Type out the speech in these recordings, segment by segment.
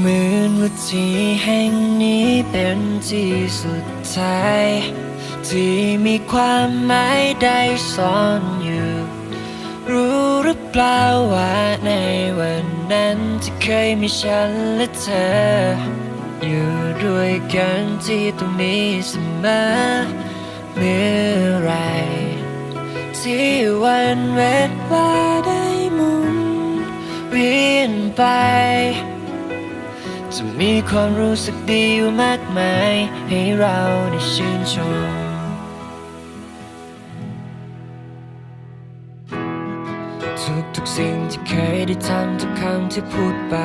เหมือนว่าที่แห่งนี้เป็นที่สุดท้าย ที่มีความหมายใดซ่อนอยู่ รู้หรือเปล่าว่าในวันนั้นที่เคยมีฉันและเธอ อยู่ด้วยกันที่ตรงนี้เสมอเมื่อไรที่วันเวลาได้หมุนเวียนไป จะมีความรู้สึกดีอยู่มากมาย ให้เราได้ชื่นชม ทุกทุกๆสิ่งที่เคยได้ทำทุกคำที่พูดไป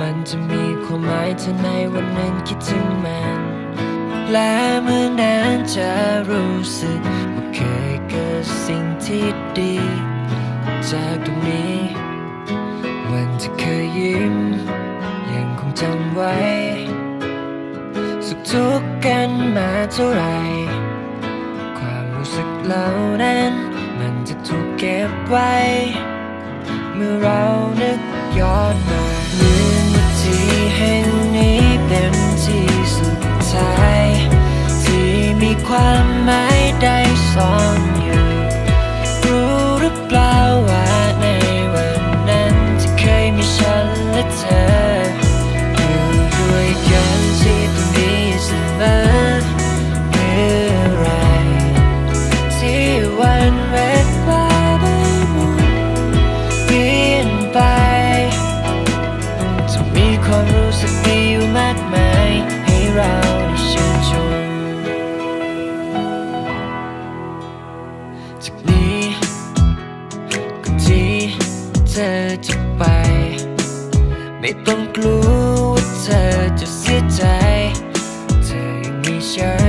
มันจะมีความหมายเธอในวันนั้นคิดถึงมัน และเมื่อนั้นจะรู้สึกว่าเคยเกิดสิ่งที่ดี จากตรงนี้ วันที่เคยยิ้ม จำไว้ สุขทุกข์กันมาเท่าไร ความรู้สึกเหล่านั้น มันจะถูกเก็บไว้ เมื่อเรานึกย้อนมา วันเวลาได้หมุนเวียนไปจะมีความรู้สึกดีอยู่มากมายให้เราได้ชื่นชมจากนี้ก่อนที่เธอจะไป ไม่ต้องกลัวว่าเธอจะเสียใจ เธอยังมีฉัน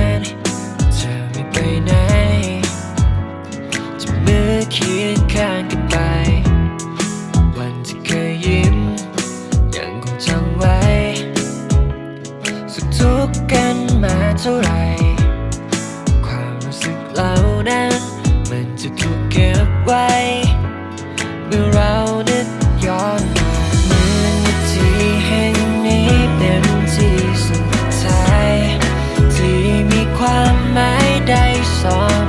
ท่าไร ความรู้สึกเหล่านั้นมันจะถูกเก็บไว้ เมื่อเรานึกย้อนมาเมื่อนาทีแห่งนี้เป็นที่สุดท้าย ที่มีความหมายได้ซ้อน